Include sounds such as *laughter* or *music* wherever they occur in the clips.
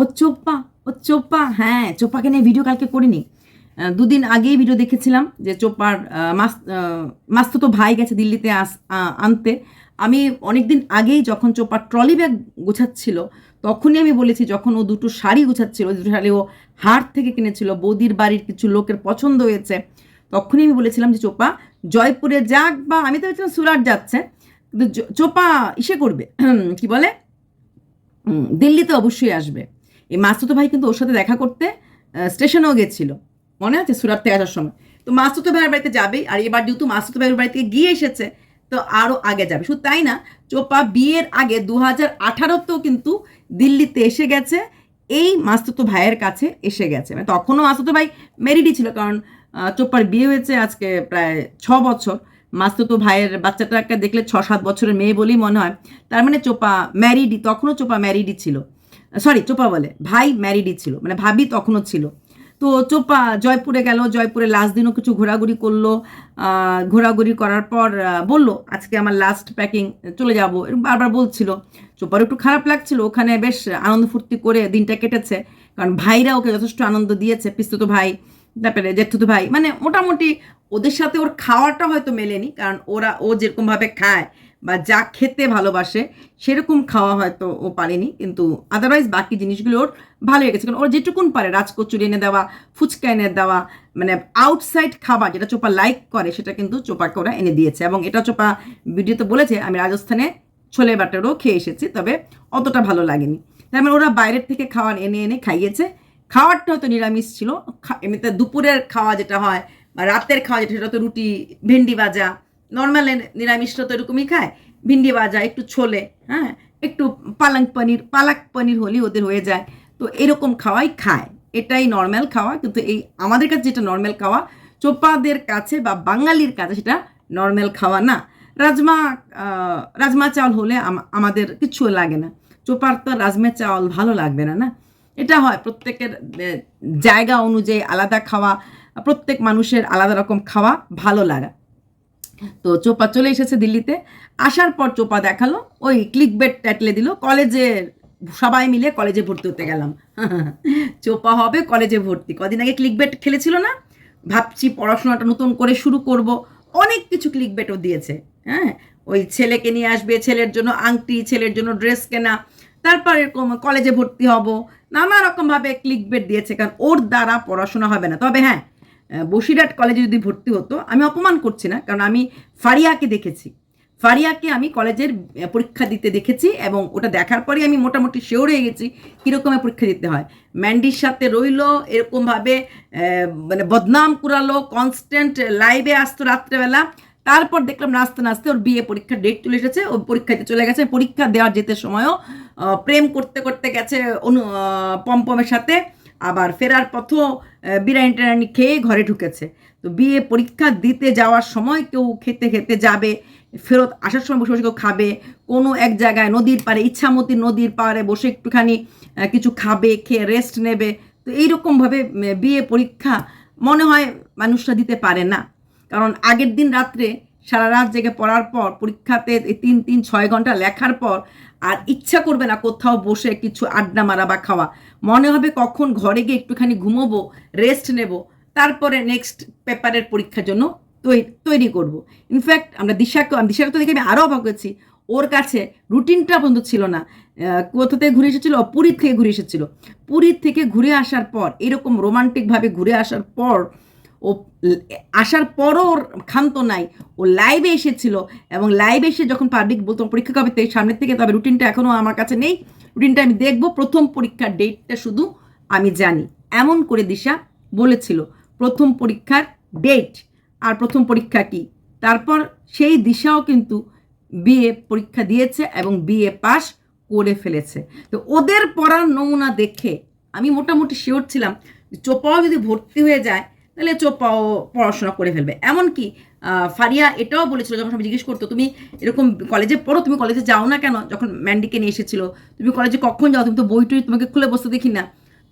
ও চোপ্পা ও চোপ্পা হ্যাঁ চোপ্পাকে নিয়ে ভিডিও কালকে করিনি। দুদিন আগেই ভিডিও দেখেছিলাম যে চোপ্পার মাস আহ, মাস্তুতো ভাই গেছে দিল্লিতে আস আনতে। আমি অনেক দিন আগেই যখন চোপ্পার ট্রলি ব্যাগ গোছাচ্ছিল তখনই আমি বলেছি যখন ও দুটো শাড়ি গোছাচ্ছিল দুটো শাড়ি ও হাট থেকে কিনেছিল বৌদির বাড়ির কিছু লোকের পছন্দ হয়েছে তখনই আমি বলেছিলাম যে চোপা জয়পুরে যাক বা আমি তো ভেবেছিলাম সুরাট যাচ্ছে কিন্তু চোপা ইসে করবে। *clears throat* কি বলে? দিল্লিতে অবশ্যই আসবে। এই মাসুতো ভাই কিন্তু ওর সাথে দেখা করতে স্টেশনেও গেছিল। মনে আছে সুরাট থেকে আসার সময়? তো মাসুতো ভাইয়ের বাড়িতে যাবেই আর এবার যেহেতু মাসুতো ভাইয়ের বাড়ি থেকে গিয়ে এসেছে তো আরও আগে যাবে। শুধু তাই না চোপা বিয়ের আগে দু হাজার আঠারোতেও কিন্তু দিল্লিতে এসে গেছে এই মাসুতো ভাইয়ের কাছে এসে গেছে। মানে তখনও মাসুতো ভাই মেরিডি ছিল কারণ আহ, চোপ্পার বিয়ে হয়েছে আজকে প্রায় ছ বছর। মাসুতো ভাইয়ের বাচ্চাটাকে দেখলে ছ সাত বছরের মেয়ে বলেই মনে হয়। তার মানে চোপা ম্যারিডি তখনও চোপা ম্যারিডি ছিল। সরি চোপা বলে। ভাই ম্যারিডি ছিল মানে ভাবি তখনও ছিল। তো চোপা জয়পুরে গেল, জয়পুরে লাস্ট দিনও কিছু ঘোরাঘুরি করল। ঘোরাঘুরি করার পর বলল, আজকে আমার লাস্ট প্যাকিং চলে যাব। বারবার বলছিল। চোপার একটু খারাপ লাগছিল, ওখানে বেশ আনন্দ ফুর্তি করে দিনটা কেটেছে। কারণ ভাইরা ওকে যথেষ্ট আনন্দ দিয়েছে, পিস্তুত ভাই, তারপরে জেঠুতো ভাই। মানে মোটামুটি ওদের সাথে ওর খাওয়াটা হয়তো মেলেনি, কারণ ওরা, ও যেরকমভাবে খায় বা যা খেতে ভালোবাসে, সেরকম খাওয়া হয়তো ও পারেনি, কিন্তু আদারওয়াইজ বাকি জিনিসগুলো ওর ভালো লেগেছে। কারণ ওর যেটুকুন পারে, রাজকচুরি এনে দেওয়া, ফুচকা এনে দেওয়া মানে আউটসাইড খাবার যেটা চোপা লাইক করে, সেটা কিন্তু চোপাকে ওরা এনে দিয়েছে। এবং এটা চোপা ভিডিওতে বলেছে, আমি রাজস্থানে ছোলে বাটারও খেয়ে এসেছি, তবে অতটা ভালো লাগেনি। তার মানে ওরা বাইরের থেকে খাওয়ার এনে এনে খাইয়েছে। খাবারটা হয়তো নিরামিষ ছিল। এমনিতে দুপুরের খাওয়া যেটা হয়, বা রাতের খাওয়া যেটা, সেটা তো রুটি, ভেন্ডি ভাজা নর্মাল নিরামিষটা তো এরকমই খায়। ভিন্ডি ভাজা, একটু ছোলে হ্যাঁ? একটু পালং পনির, পালাক পনির হলেই ওদের হয়ে যায়। তো এরকম খাওয়াই খায়। এটাই নর্মাল খাওয়া, কিন্তু এই আমাদের কাছে যেটা নর্মাল খাওয়া, চোপাদের কাছে বা বাঙালির কাছে সেটা নর্মাল খাওয়া না। রাজমা রাজমা চাল হলে আমাদের কিছু লাগে না। চোপার তো রাজমা চাল ভালো লাগবে না না? এটা হয় প্রত্যেকের জায়গা অনুযায়ী আলাদা খাওয়া, প্রত্যেক মানুষের আলাদা রকম খাওয়া ভালো লাগা। তো চোপা চলে এসেছে দিল্লিতে। আসার পর চোপা দেখাল, ওই ক্লিক বেড টাইটলে দিল, কলেজে সবাই মিলে কলেজে ভর্তি হতে গেলাম। *laughs* চোপা হবে কলেজে ভর্তি। কদিন আগে ক্লিক বেড খেলেছিল না? ভাবছি পড়াশোনাটা নতুন করে শুরু করব। অনেক কিছু ক্লিক বেটও দিয়েছে হ্যাঁ? ওই ছেলেকে নিয়ে আসবে ছেলের জন্য আংটি, ছেলের জন্য ড্রেস কেনা। তারপর এরকম কলেজে ভর্তি হব। নানা রকমভাবে ক্লিক বেট দিয়েছে, কারণ ওর দ্বারা পড়াশোনা হবে না। তবে হ্যাঁ বসিরহাট কলেজে যদি ভর্তি হতো, আমি অপমান করছি না, কারণ আমি ফারিয়াকে দেখেছি। ফারিয়াকে আমি কলেজের পরীক্ষা দিতে দেখেছি এবং ওটা দেখার পরে আমি মোটামুটি শিওর হয়ে গেছি কীরকমের পরীক্ষা দিতে হয়। ম্যান্ডির সাথে রইল, এরকমভাবে মানে বদনাম কুড়ালো কনস্ট্যান্ট লাইভে আসতো রাত্রেবেলা। তারপর দেখলাম নাচতে নাচতে ওর বিয়ে পরীক্ষার ডেট চলে এসেছে, ও পরীক্ষা দিতে চলে গেছে, পরীক্ষা দেওয়ার যেতে সময়ও প্রেম করতে করতে গেছে অনু পমপমের সাথে। আবার ফেরার পথও বিরিয়ানি টিরানি খেয়ে ঘরে ঢুকেছে। তো বিয়ে পরীক্ষা দিতে যাওয়ার সময় কেউ খেতে খেতে যাবে, ফেরত আসার সময় বসে বসে কেউ খাবে, কোনো এক জায়গায় নদীর পাড়ে, ইচ্ছামতি নদীর পাড়ে বসে একটুখানি কিছু খাবে, খেয়ে রেস্ট নেবে। তো এইরকমভাবে বিয়ে পরীক্ষা মনে হয় মানুষরা দিতে পারে না। কারণ আগের দিন রাত্রে সারা রাত জেগে পড়ার পর পরীক্ষাতে তিন তিন, ছয় ঘণ্টা লেখার পর আর ইচ্ছা করবে না কোথাও বসে কিছু আড্ডা মারা বা খাওয়া। মনে হবে কখন ঘরে গিয়ে একটুখানি ঘুমোবো রেস্ট নেব, তারপরে নেক্সট পেপারের পরীক্ষার জন্য তৈরি করব। ইনফ্যাক্ট আমরা দিশাকে দিশাকে তো দেখে আমি আরও অবাক হয়েছি। ওর কাছে রুটিনটা পর্যন্ত ছিল না। কোথা থেকে ঘুরে এসেছিল? পুরীর থেকে ঘুরে এসেছিল। পুরীর থেকে ঘুরে আসার পর, এরকম রোমান্টিকভাবে ঘুরে আসার পর ও আসার পরও ওর ক্ষান্ত নাই। ও লাইভে এসেছিল এবং লাইভে এসে যখন পাবলিক বলতো, পরীক্ষা কবে থেকে সামনের থেকে তবে রুটিনটা এখনও আমার কাছে নেই। রুটিনটা আমি দেখব। প্রথম পরীক্ষার ডেটটা শুধু আমি জানি। এমন করে দিশা বলেছিল, প্রথম পরীক্ষার ডেট আর প্রথম পরীক্ষা কি? তারপর সেই দিশাও কিন্তু বিএ পরীক্ষা দিয়েছে এবং বিএ পাস করে ফেলেছে। তো ওদের পড়ার নমুনা দেখে আমি মোটামুটি শিওর ছিলাম চোপাও যদি ভর্তি হয়ে যায় তাহলে চোপাও পড়াশোনা করে ফেলবে। এমনকি ফারিয়া এটাও বলেছিল, যখন সবাই জিজ্ঞেস করতো, তুমি এরকম কলেজে পড়ো, তুমি কলেজে যাও না কেন? যখন ম্যান্ডিকে নিয়ে এসেছিল, তুমি কলেজে কখন যাও? তুমি তো বই টই তোমাকে খুলে বসতে দেখি না।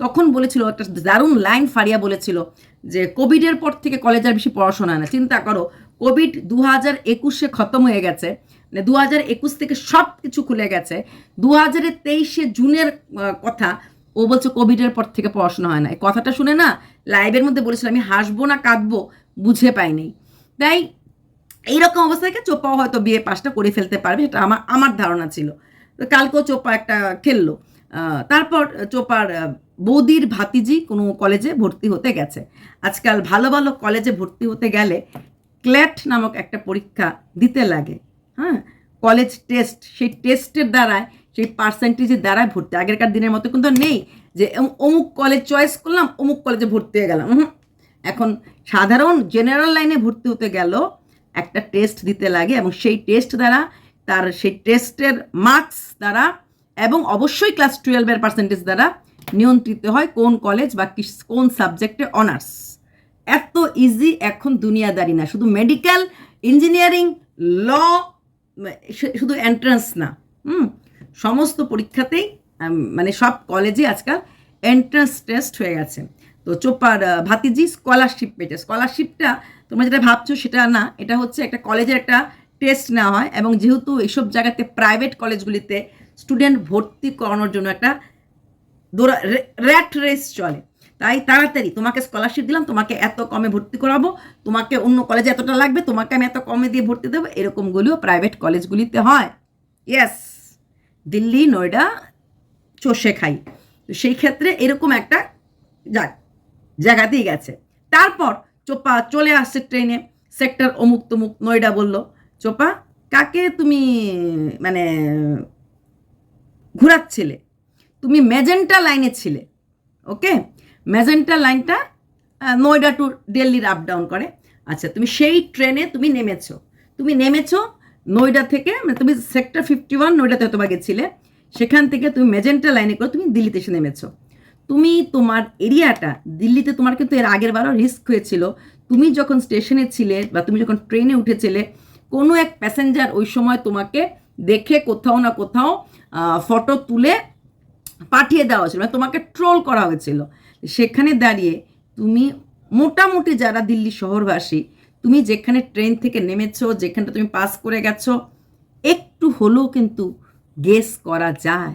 তখন বলেছিল, একটা দারুণ লাইন ফারিয়া বলেছিল যে কোভিডের পর থেকে কলেজ আর বেশি পড়াশোনা না। চিন্তা করো কোভিড দু হাজার একুশে খতম হয়ে গেছে মানে দু হাজার একুশ থেকে সব কিছু খুলে গেছে। দু হাজারের তেইশে জুনের কথা ও বলছে কোভিডের পর থেকে পড়াশোনা হয় না। এই কথাটা শুনে না লাইভের মধ্যে বলেছিল, আমি হাসবো না কাঁদবো, বুঝে পাইনি। তাই এইরকম অবস্থা থেকে চোপাও হয়তো বিয়ে পাশটা করে ফেলতে পারবে এটা আমার আমার ধারণা ছিল। তো কালকেও চোপা একটা খেললো। তারপর চোপার বৌদির ভাতিজি কোনো কলেজে ভর্তি হতে গেছে। আজকাল ভালো ভালো কলেজে ভর্তি হতে গেলে ক্ল্যাট নামক একটা পরীক্ষা দিতে লাগে। হ্যাঁ কলেজ টেস্ট, সেই টেস্টের দ্বারায় সেই পার্সেন্টেজের দ্বারাই ভর্তি। আগেরকার দিনের মতো কিন্তু নেই যে অমুক- কলেজ চয়েস করলাম, অমুক কলেজে ভর্তি হয়ে গেলাম। এখন সাধারণ জেনারেল লাইনে ভর্তি হতে গেল, একটা টেস্ট দিতে লাগে এবং সেই টেস্ট দ্বারা তার সেই টেস্টের মার্কস দ্বারা এবং অবশ্যই ক্লাস টুয়েলভের পার্সেন্টেজ দ্বারা নিয়ন্ত্রিত হয় কোন কলেজ বা কোন সাবজেক্টে অনার্স এত ইজি এখন দুনিয়াদারি না। শুধু মেডিকেল ইঞ্জিনিয়ারিং ল শুধু এন্ট্রান্স না। হুম সমস্ত পরীক্ষাতেই মানে সব কলেজে আজকাল এন্ট্রান্স টেস্ট হয়ে গেছে। তো চোপার ভাতিজি স্কলারশিপ পেয়েছে। স্কলারশিপটা তোমরা যেটা ভাবছ সেটা না, এটা হচ্ছে একটা কলেজের একটা টেস্ট নেওয়া হয় এবং যেহেতু এইসব জায়গাতে প্রাইভেট কলেজগুলিতে স্টুডেন্ট ভর্তি করানোর জন্য একটা দৌড়া র্যাট রেস চলে। তাই তাড়াতাড়ি, তোমাকে স্কলারশিপ দিলাম, তোমাকে এত কমে ভর্তি করাবো, তোমাকে অন্য কলেজে এতটা লাগবে, তোমাকে আমি এত কমে দিয়ে ভর্তি দেবো এরকমগুলিও প্রাইভেট কলেজগুলিতে হয়। ইয়েস দিল্লি, নয়ডা, চষে খাই। তো সেই ক্ষেত্রে এরকম একটা জায়গাতেই গেছে। তারপর চোপা চলে আসছে ট্রেনে। সেক্টর অমুক তমুক নয়ডা বলল, চোপা, কাকে তুমি মানে ঘোরাচ্ছিলে? তুমি ম্যাজেন্টা লাইনে ছিলে ওকে ম্যাজেন্টা লাইনটা নয়ডা টু দিল্লির আপ ডাউন করে। আচ্ছা তুমি সেই ট্রেনে তুমি নেমেছো। তুমি নেমেছো নয়ডা থেকে মানে তুমি সেক্টর ফিফটি ওয়ান নয়ডাতে হয়তো বা গেছিলে, সেখান থেকে তুমি মেজেন্টা লাইনে করে তুমি দিল্লিতে এসে নেমেছো। তুমি তোমার এরিয়াটা দিল্লিতে তোমার কিন্তু এর আগের বারও রিস্ক হয়েছিল। তুমি যখন স্টেশনে ছিলে বা তুমি যখন ট্রেনে উঠেছিলে, কোনো এক প্যাসেঞ্জার ওই সময় তোমাকে দেখে কোথাও না কোথাও ফটো তুলে পাঠিয়ে দেওয়া হয়েছিল মানে তোমাকে ট্রোল করা হয়েছিল। সেখানে দাঁড়িয়ে তুমি মোটামুটি যারা দিল্লি শহরবাসী তুমি যেখানে ট্রেন থেকে নেমেছো, যেখানটা তুমি পাস করে গেছো, একটু হলেও কিন্তু গেস করা যায়।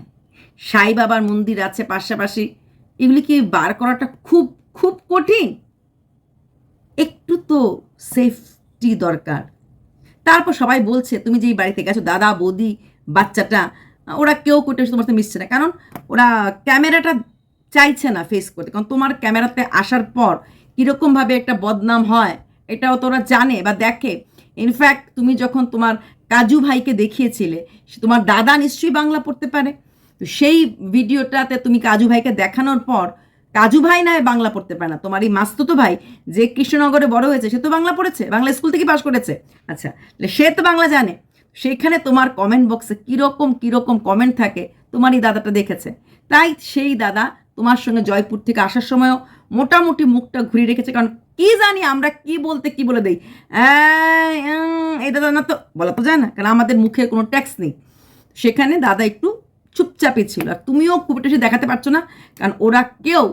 সাই বাবার মন্দির আছে পাশাপাশি। এগুলি কি বার করাটা খুব খুব কঠিন? একটু তো সেফটি দরকার। তারপর সবাই বলছে, তুমি যেই বাড়িতে গেছো, দাদা, বৌদি, বাচ্চাটা, ওরা কেউ কোটে তোমার সাথে মিশছে না। কারণ ওরা ক্যামেরাটা চাইছে না ফেস করতে। কারণ তোমার ক্যামেরাতে আসার পর কীরকমভাবে একটা বদনাম হয় এটাও তোরা জানে বা দেখে। ইনফ্যাক্ট তুমি যখন তোমার কাজু ভাইকে দেখিয়েছিলে তোমার দাদা নিশ্চয়ই বাংলা পড়তে পারে। তো সেই ভিডিওটাতে তুমি কাজু ভাইকে দেখানোর পর, কাজু ভাই নয়, বাংলা পড়তে পারে না। তোমার এই মাস্তুতো ভাই যে কৃষ্ণনগরে বড় হয়েছে, সে তো বাংলা পড়েছে, বাংলা স্কুল থেকে পাশ করেছে। আচ্ছা সে তো বাংলা জানে। সেখানে তোমার কমেন্ট বক্সে কীরকম কীরকম কমেন্ট থাকে তোমার এই দাদাটা দেখেছে। তাই সেই দাদা তোমার সঙ্গে জয়পুর থেকে আসার সময়ও মোটামুটি মুখটা ঘুরিয়ে রেখেছে কারণ কি জানি আমরা কি বলতে কি বলে দেই। এই, দাদা না তো বলা তো যায় না কারণ আমাদের মুখে কোনো ট্যাক্স নেই। সেখানে দাদা একটু চুপচাপই ছিল আর তুমিও খুব একটা দেখাতে পারছ না কারণ ওরা কেউ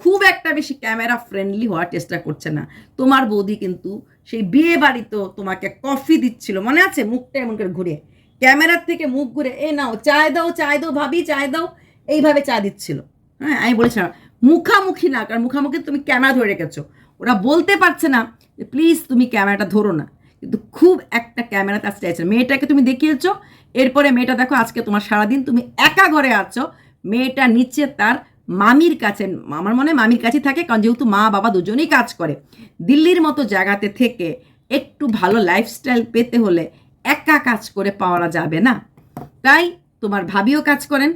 খুব একটা বেশি ক্যামেরা ফ্রেন্ডলি হওয়ার চেষ্টা করছে না। তোমার বৌদি কিন্তু সেই বিয়ে বাড়িতেও তোমাকে কফি দিচ্ছিল মনে আছে? মুখটা এমন করে ঘুরে ক্যামেরার থেকে মুখ ঘুরে এ নাও চায় দাও চায় দাও ভাবি চায় দাও। এইভাবে চা দিচ্ছিল। হ্যাঁ আমি বলেছিলাম মুখামুখি না, কারণ মুখামুখি তুমি ক্যামেরা ধরে রেখেছো। ওরা বলতে পারছে না যে প্লিজ তুমি ক্যামেরাটা ধরো না। কিন্তু খুব একটা ক্যামেরাতে আসতে চাইছে মেয়েটাকে তুমি দেখিয়েছো, এরপরে মেয়েটা দেখো আজকে তোমার সারাদিন তুমি একা ঘরে আছো। মেয়েটা নিচে তার মামির কাছে, আমার মনে মামির কাছে থাকে, কারণ যেহেতু মা বাবা দুজনেই কাজ করে। দিল্লির মতো জায়গাতে থেকে একটু ভালো লাইফস্টাইল পেতে হলে একা কাজ করে পাওয়া যাবে না। তাই তোমার ভাবিও কাজ করেন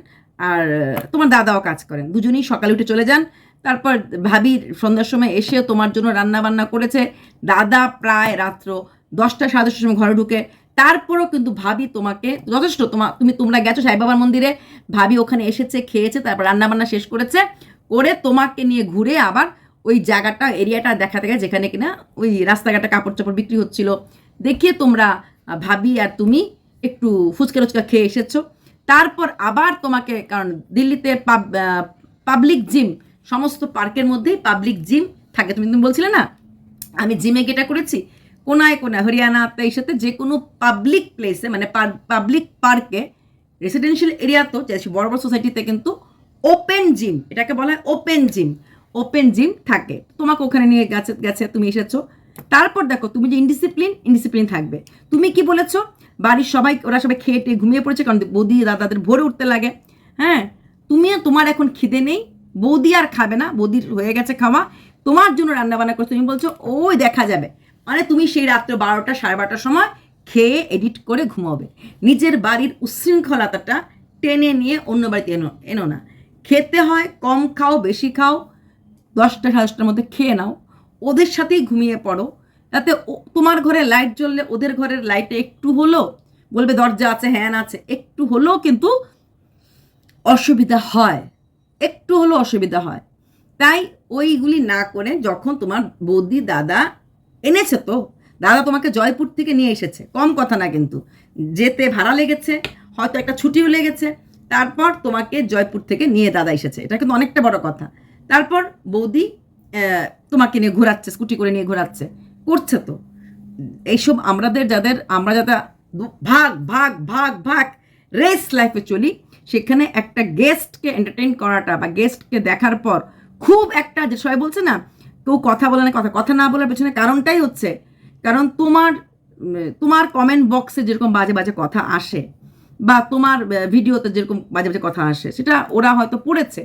আর তোমার দাদাও কাজ করেন। দুজনেই সকালে উঠে চলে যান। তারপর ভাবি সন্ধ্যার সময় এসে তোমার জন্য রান্না বান্না করেছে। দাদা প্রায় রাত্র দশটা সাড়ে দশটার সময় ঘরে ঢুকে, তারপরও কিন্তু ভাবি তোমাকে যথেষ্ট তোমা, তুমি, তোমরা গেছো সাই বাবার মন্দিরে। ভাবি ওখানে এসেছে, খেয়েছে, তারপর রান্না বান্না শেষ করেছে। করে তোমাকে নিয়ে ঘুরে আবার ওই জায়গাটা, এরিয়াটা দেখাতে গেছে যেখানে কিনা ওই রাস্তাঘাটে কাপড় চাপড় বিক্রি হচ্ছিল। দেখিয়ে তোমরা ভাবি আর তুমি একটু ফুচকা টুচকা খেয়ে এসেছ। তারপর আবার তোমাকে, কারণ দিল্লিতে পাবলিক জিম সমস্ত পার্কের মধ্যেই পাবলিক জিম থাকে। তুমি তুমি বলছিলে না? আমি জিমে গেটা করেছি, কোনায় কোনায় হরিয়ানাতে এই সাথে যে কোনো পাবলিক প্লেসে মানে পাবলিক পার্কে রেসিডেন্সিয়াল এরিয়া তো বড় বড় সোসাইটিতে কিন্তু ওপেন জিম এটাকে বলা হয় ওপেন জিম ওপেন জিম থাকে। তোমাকে ওখানে নিয়ে গেছে গেছে, তুমি এসেছ। তারপর দেখো, তুমি যে ইনডিসিপ্লিন ইনডিসিপ্লিন থাকবে। তুমি কি বলেছ? বাড়ির সবাই, ওরা সবাই খেয়ে ঘুমিয়ে পড়েছে কারণ বৌদি দাদাদের ভোরে উঠতে লাগে। হ্যাঁ তুমি তোমার এখন খিদে নেই, বৌদি আর খাবে না, বৌদির হয়ে গেছে খাওয়া। তোমার জন্য রান্না বান্না করছ, তুমি বলছো, ওই দেখা যাবে। মানে তুমি সেই রাত্রে বারোটা, সাড়ে বারোটার সময় খেয়ে এডিট করে ঘুমাবে। নিজের বাড়ির উচ্ছৃঙ্খলতাটা টেনে নিয়ে অন্য বাড়িতে এনো এনো না। খেতে হয়, কম খাও, বেশি খাও, দশটা, সাড়ে দশটার মধ্যে খেয়ে নাও। ওদের সাথেই ঘুমিয়ে পড়ো। যাতে তোমার ঘরে লাইট জ্বললে ওদের ঘরের লাইটে একটু হলো বলবে, দরজা আছে হ্যান আছে। একটু হলেও কিন্তু অসুবিধা হয়। একটু হলেও অসুবিধা হয়। তাই ওইগুলি না করে যখন তোমার বৌদি, দাদা এনেছে তো, দাদা তোমাকে জয়পুর থেকে নিয়ে এসেছে, কম কথা না কিন্তু। যেতে ভাড়া লেগেছে, হয়তো একটা ছুটিও লেগেছে। তারপর তোমাকে জয়পুর থেকে নিয়ে দাদা এসেছে। এটা কিন্তু অনেকটা বড় কথা। তারপর বৌদি তোমাকে নিয়ে ঘোরাচ্ছে, স্কুটি করে নিয়ে ঘোরাচ্ছে। করছে তো। এইসব আমাদের যাদের, আমরা যাতে ভাগ ভাগ ভাগ ভাগ রেস লাইফে চলি, সেখানে একটা গেস্টকে এন্টারটেইন করাটা বা গেস্টকে দেখার পর খুব একটা যে সবাই বলছে না, কেউ কথা বলে না, কথা কথা না বলার পেছনে কারণটাই হচ্ছে, কারণ তোমার তোমার কমেন্ট বক্সে যেরকম বাজে বাজে কথা আসে বা তোমার ভিডিওতে যেরকম বাজে বাজে কথা আসে, সেটা ওরা হয়তো পড়েছে।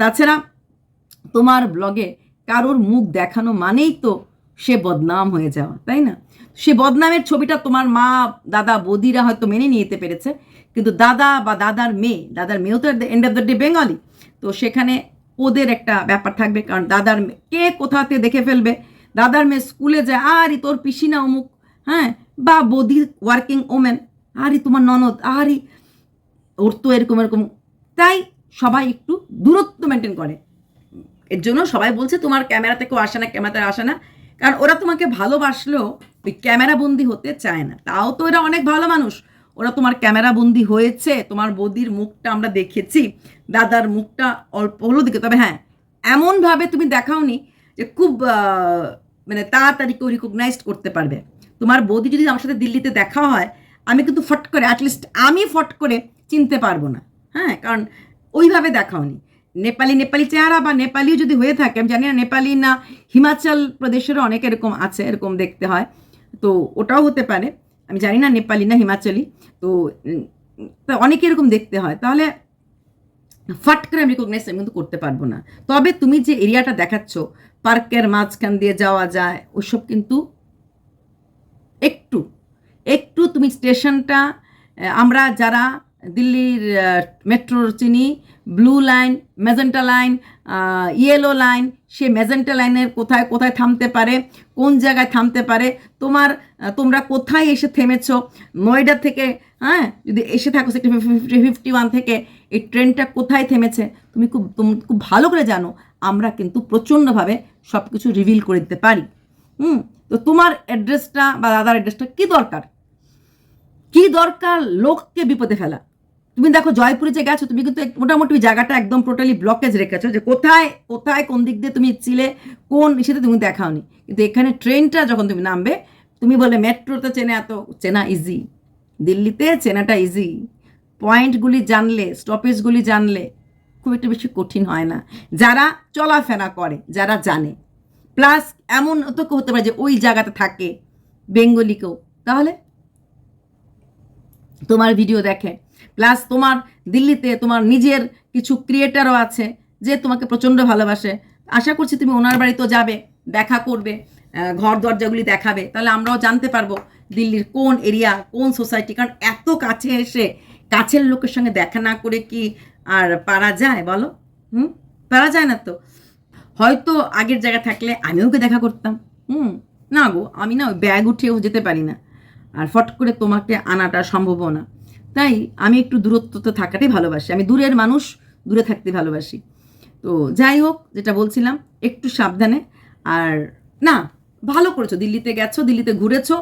তাছাড়া তোমার ব্লগে কারোর মুখ দেখানো মানেই তো সে বদনাম হয়ে যাওয়া, তাই না? সে বদনামের ছবিটা তোমার মা, দাদা, বৌদিরা হয়তো মেনে নিতে পেরেছে, কিন্তু দাদা বা দাদার মেয়ে, দাদার মেয়েও তো end of the day Bengali তো সেখানে ওদের একটা ব্যাপার থাকবে, কারণ দাদার কে কোথাতে দেখে ফেলবে? দাদার মেয়ে স্কুলে যায় আরে তোর পিসি না অমুক হ্যাঁ? বা বৌদি ওয়ার্কিং ওমেন আরে তোমার ননদ আরে ওর তো এরকম এরকম, তাই সবাই একটু দূরত্ব মেনটেন করে। এর জন্য সবাই বলছে, তোমার ক্যামেরাতে কেউ আসে না, ক্যামেরাতে আসে না। কারণ ওরা তোমাকে ভালোবাসলেও ওই ক্যামেরা বন্দি হতে চায় না। তাও তো এরা অনেক ভালো মানুষ। ওরা তোমার ক্যামেরা বন্দি হয়েছে, তোমার বদির মুখটা আমরা দেখেছি, দাদার মুখটা অল্প হলো দিকে তবে হ্যাঁ এমনভাবে তুমি দেখাওনি যে খুব মানে তাড়াতাড়ি কেউ রিকগনাইজ করতে পারবে। তোমার বৌদি যদি আমার সাথে দিল্লিতে দেখা হয়, আমি কিন্তু ফট করে অ্যাটলিস্ট আমি ফট করে চিনতে পারব না। হ্যাঁ কারণ ওইভাবে দেখাওনি। নেপালি নেপালি চেহারা বা নেপালিও যদি হয়ে থাকে, আমি জানি না নেপালি না হিমাচল প্রদেশেরও অনেক এরকম আছে, এরকম দেখতে হয়। তো ওটাও হতে পারে। আমি জানি না নেপালি না হিমাচলি। তো অনেকে এরকম দেখতে হয়। তাহলে ফাট করে আমি রিকগনাইজ আমি কিন্তু করতে পারব না। তবে তুমি যে এরিয়াটা দেখাচ্ছ, পার্কের মাঝখান দিয়ে যাওয়া যায়, ওসব কিন্তু একটু একটু তুমি স্টেশনটা আমরা যারা দিল্লির মেট্রোর চিনি blue line magenta line yellow line সে মেজেন্টা লাইনের কোথায় কোথায় থামতে পারে, কোন জায়গায় থামতে পারে, তোমার তোমরা কোথায় এসে থেমেছো? নয়ডা থেকে হ্যাঁ যদি এসে থাকো সেক্টর ফিফটি ওয়ান থেকে, এই ট্রেনটা কোথায় থেমেছে? তুমি খুব তুমি খুব ভালো করে জানো, আমরা কিন্তু প্রচণ্ডভাবে সব কিছু রিভিল করে দিতে পারি। হুম, তো তোমার অ্যাড্রেসটা বা দাদার অ্যাড্রেসটা কি দরকার? কি দরকার? লোককে বিপদে ফেলা। তুমি দেখো জয়পুরে যে গেছো, তুমি কিন্তু মোটামুটি জায়গাটা একদম টোটালি ব্লকেজ রেখেছো যে কোথায় কোথায় কোন দিক দিয়ে তুমি ছিলে কোন সেটা তুমি দেখাওনি। কিন্তু এখানে ট্রেনটা যখন তুমি নামবে, তুমি বলে মেট্রোতে চেনে এত, চেনা ইজি দিল্লিতে চেনাটা ইজি পয়েন্টগুলি জানলে স্টপেজগুলি জানলে খুব একটা বেশি কঠিন হয় না। যারা চলাফেরা করে, যারা জানে। প্লাস এমন তো হতে পারে যে ওই জায়গাতে থাকে বেঙ্গলি কেউ তাহলে তোমার ভিডিও দেখে প্লাস তোমার দিল্লিতে তোমার নিজের কিছু ক্রিয়েটারও আছে যে তোমাকে প্রচণ্ড ভালোবাসে। আশা করছি তুমি ওনার বাড়িতেও যাবে, দেখা করবে ঘর দরজাগুলি দেখাবে। তাহলে আমরাও জানতে পারব দিল্লির কোন এরিয়া কোন সোসাইটি কারণ এত কাছে এসে কাছের লোকের সঙ্গে দেখা না করে কি আর পারা যায় বলো? হুম? পারা যায় না তো। হয়তো আগের জায়গা থাকলে আমিও ওকে দেখা করতাম। হুম? না গো, আমি না ওই ব্যাগ উঠেও যেতে পারি না। আর ফট করে তোমাকে আনাটা সম্ভবও না। তাই আমি একটু দূরত্বতে থাকাটাই ভালোবাসি। আমি দূরের মানুষ, দূরে থাকতে ভালোবাসি। তো যাই হোক, যেটা বলছিলাম, একটু সাবধানে। আর না, ভালো করেছ, দিল্লিতে গেছো, দিল্লিতে ঘুরেছো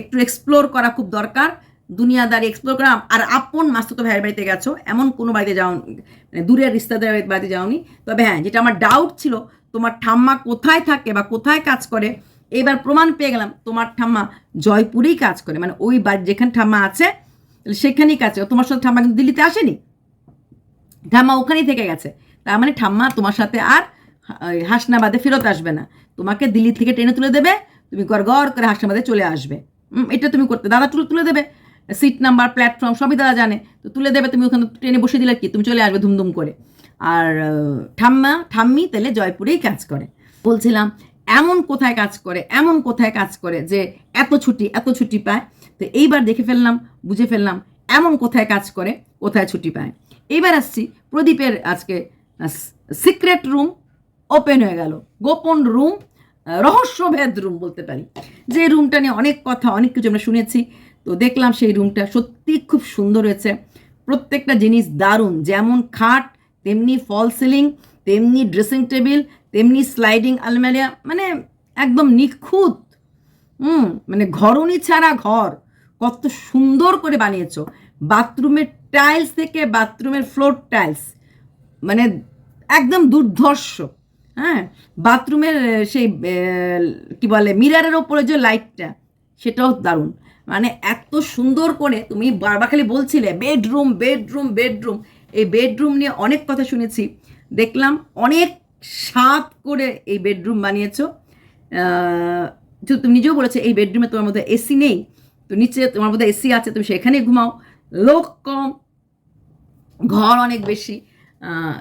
একটু এক্সপ্লোর করা খুব দরকার। দুনিয়াদারি এক্সপ্লোর করা, আর আপন মাস্তুতো ভাইয়ের বাড়িতে গেছো, এমন কোনো বাড়িতে যাও মানে দূরের রিস্তাদের বাড়িতে যাওনি। তবে হ্যাঁ যেটা আমার ডাউট ছিল, তোমার ঠাম্মা কোথায় থাকে বা কোথায় কাজ করে এবার প্রমাণ পেয়ে গেলাম, তোমার ঠাম্মা জয়পুরেই কাজ করে। মানে ওই বাড়ি যেখানে ঠাম্মা আছে সেখানেই কাছে তোমার সাথে ঠাম্মা কিন্তু দিল্লিতে আসেনি? ঠাম্মা ওখানেই থেকে গেছে। তার মানে ঠাম্মা তোমার সাথে আর হাসনাবাদে ফেরত আসবে না। তোমাকে দিল্লি থেকে ট্রেনে তুলে দেবে, তুমি গড় করে হাসনাবাদে চলে আসবে। এটা তুমি করতে, দাদা তুলে তুলে দেবে। সিট নাম্বার, প্ল্যাটফর্ম সবই দাদা জানে। তো তুলে দেবে, তুমি ওখানে ট্রেনে বসে দিলে কি? তুমি চলে আসবে ধুমধুম করে। আর ঠাম্মা, ঠাম্মি তাহলে জয়পুরেই কাজ করে। বলছিলাম, এমন কোথায় কাজ করে, এমন কোথায় কাজ করে যে এত ছুটি এত ছুটি পায়। তো এইবার দেখে ফেললাম, বুঝে ফেললাম, এমন কোথায় কাজ করে, কোথায় ছুটি পায়। এইবার আসছি প্রদীপের আজকে সিক্রেট রুম ওপেন হয়ে গেল। গোপন রুম রহস্যভেদ রুম বলতে পারি। যে রুমটা নিয়ে অনেক কথা, অনেক কিছু আমরা শুনেছি, তো দেখলাম সেই রুমটা সত্যি খুব সুন্দর হয়েছে। প্রত্যেকটা জিনিস দারুণ, যেমন খাট, তেমনি ফল সিলিং তেমনি ড্রেসিং টেবিল তেমনি স্লাইডিং আলমারিয়া মানে একদম নিখুঁত। হুম মানে ঘরনি ছাড়া ঘর। কত সুন্দর করে বানিয়েছো। বাথরুমের টাইলস থেকে বাথরুমের ফ্লোর টাইলস মানে একদম দুর্ধর্ষ হ্যাঁ? বাথরুমের সেই কি বলে মিরারের ওপরে যে লাইটটা সেটাও দারুণ। মানে এত সুন্দর করে তুমি বারবার খালি বলছিলে বেডরুম বেডরুম বেডরুম এই বেডরুম নিয়ে অনেক কথা শুনেছি। দেখলাম অনেক স্বাদ করে এই বেডরুম বানিয়েছো। তুমি নিজেও বলেছ, এই বেডরুমে তোমার মধ্যে এসি নেই। তো নিচে তোমার মধ্যে এসি আছে, তুমি সেখানেই ঘুমাও। লোক কম, ঘর অনেক বেশি।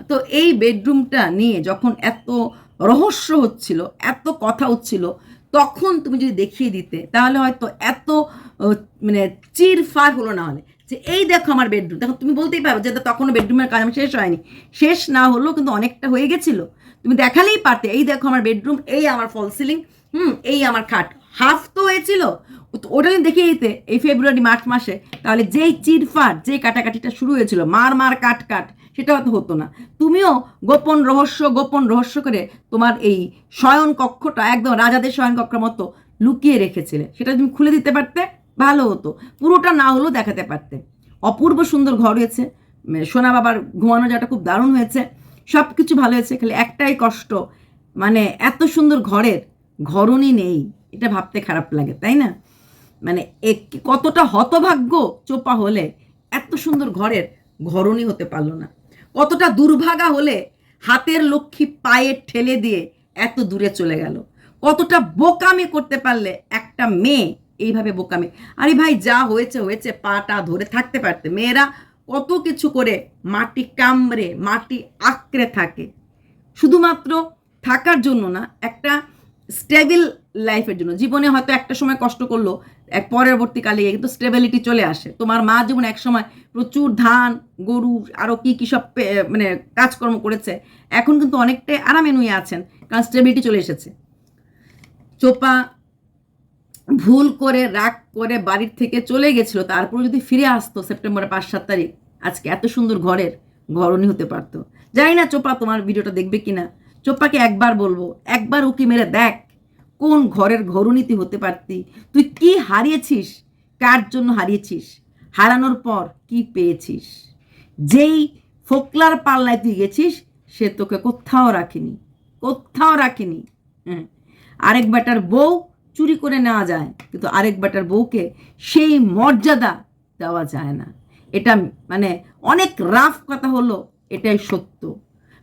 তো এই বেডরুমটা নিয়ে যখন এত রহস্য হচ্ছিল, এত কথা হচ্ছিল, তখন তুমি যদি দেখিয়ে দিতে, তাহলে হয়তো এত মানে চির ফার হলো না হলে। যে এই দেখো আমার বেডরুম। দেখো, তুমি বলতেই পারো যে তখনও বেডরুমের কাজ, আমার শেষ হয়নি। শেষ না হলেও কিন্তু অনেকটা হয়ে গেছিল। তুমি দেখালেই পারতে, এই দেখো আমার বেডরুম, এই আমার ফল সিলিং, হুম, এই আমার খাট। হাফ তো হয়েছিল ওটা দেখিয়ে দিতে এই ফেব্রুয়ারি মার্চ মাসে। তাহলে যেই চিরফাট যে কাটাকাটিটা শুরু হয়েছিল, মার মার কাট কাট, সেটা হয়তো হতো না। তুমিও গোপন রহস্য গোপন রহস্য করে তোমার এই শয়ন কক্ষটা একদম রাজাদের শয়ন কক্ষের মতো লুকিয়ে রেখেছিলে। সেটা তুমি খুলে দিতে পারতে, ভালো হতো। পুরোটা না হলেও দেখাতে পারতে। অপূর্ব সুন্দর ঘর হয়েছে সোনা বাবার ঘুমানো যাওয়াটা খুব দারুণ হয়েছে। সব কিছু ভালো হয়েছে, খালি একটাই কষ্ট মানে এত সুন্দর ঘরের ঘরণই নেই। এটা ভাবতে খারাপ লাগে, তাই না? মানে এক- কতটা হতভাগ্য চোপা হলে এত সুন্দর ঘরের ঘরণই হতে পারল না। কতটা দুর্ভাগা হলে হাতের লক্ষ্মী পায়ে ঠেলে দিয়ে এত দূরে চলে গেল। কতটা বোকামি করতে পারলে একটা মেয়ে এইভাবে বোকামি। আরে ভাই, যা হয়েছে হয়েছে, পাটা ধরে থাকতে পারতে। মেয়েরা কত কিছু করে মাটি কামড়ে, মাটি আঁকড়ে থাকে। শুধুমাত্র থাকার জন্য না, একটা স্টেবিল লাইফের জন্য। জীবনে হয়তো একটা সময় কষ্ট করল, এক পরবর্তীকালে কিন্তু স্টেবিলিটি চলে আসে। তোমার মা যেমন এক সময় প্রচুর ধান, গরু আরও কী কী সব মানে কাজকর্ম করেছে, এখন কিন্তু অনেকটাই আরামে নুয়ে আছেন, কারণ স্টেবিলিটি চলে এসেছে। চোপা ভুল করে, রাগ করে বাড়ির থেকে চলে গেছিল, তারপর যদি ফিরে আসতো সেপ্টেম্বরের পাঁচ, সাত তারিখ, আজকে এত সুন্দর ঘরের ঘরণী হতে পারতো। জানি না চোপা তোমার ভিডিওটা দেখবে কিনা। চোপাকে একবার বলব, একবার উকি মেরে দেখ। কোন ঘরের ঘরুনীতি হতে পারতি? তুই কি হারিয়েছিস? কার জন্য হারিয়েছিস? হারানোর পর কি পেয়েছিস? যেই ফোকলার পাল্লায় তুই গেছিস, সে তোকে কোথাও রাখেনি। কোথাও রাখেনি। হ্যাঁ। আরেক বেটার বউ চুরি করে নেওয়া যায়, কিন্তু আরেক বেটার বউকে সেই মর্যাদা দেওয়া যায় না। এটা মানে অনেক রাফ কথা হলো, এটাই সত্য।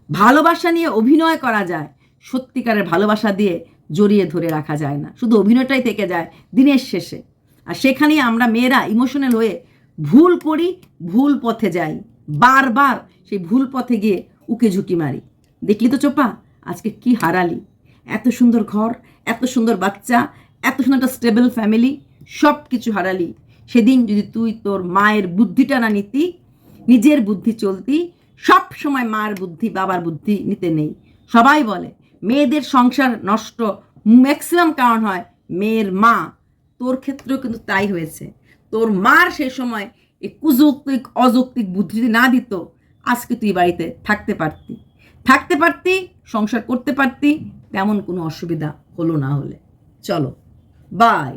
ভালোবাসা নিয়ে অভিনয় করা যায়, সত্যিকারের ভালোবাসা দিয়ে জড়িয়ে ধরে রাখা যায় না। শুধু অভিনয়টাই থেকে যায় দিনের শেষে। আর সেখানেই আমরা মেয়েরা ইমোশনাল হয়ে ভুল করি, ভুল পথে যাই। বারবার সেই ভুল পথে গিয়ে উকে ঝুঁকি মারি। দেখলি তো চোপা, আজকে কি হারালি? এত সুন্দর ঘর, এত সুন্দর বাচ্চা, এত সুন্দর একটা স্টেবল ফ্যামিলি সব কিছু হারালি। সেদিন যদি তুই তোর মায়ের বুদ্ধিটা না নিতি, নিজের বুদ্ধি চলতি সব সময় মার বুদ্ধি, বাবার বুদ্ধি নিতে নেই। সবাই বলে মেয়েদের সংসার নষ্ট ম্যাক্সিমাম কারণ হয় মেয়ের মা। তোর ক্ষেত্রেও কিন্তু তাই হয়েছে। তোর মার সেই সময় এই কুযৌক্তিক, অযৌক্তিক বুদ্ধি যদি না দিত, আজকে তুই বাড়িতে থাকতে পারতি। থাকতে পারতি, সংসার করতে পারতি, তেমন কোনো অসুবিধা হলো না হলে। চলো বাই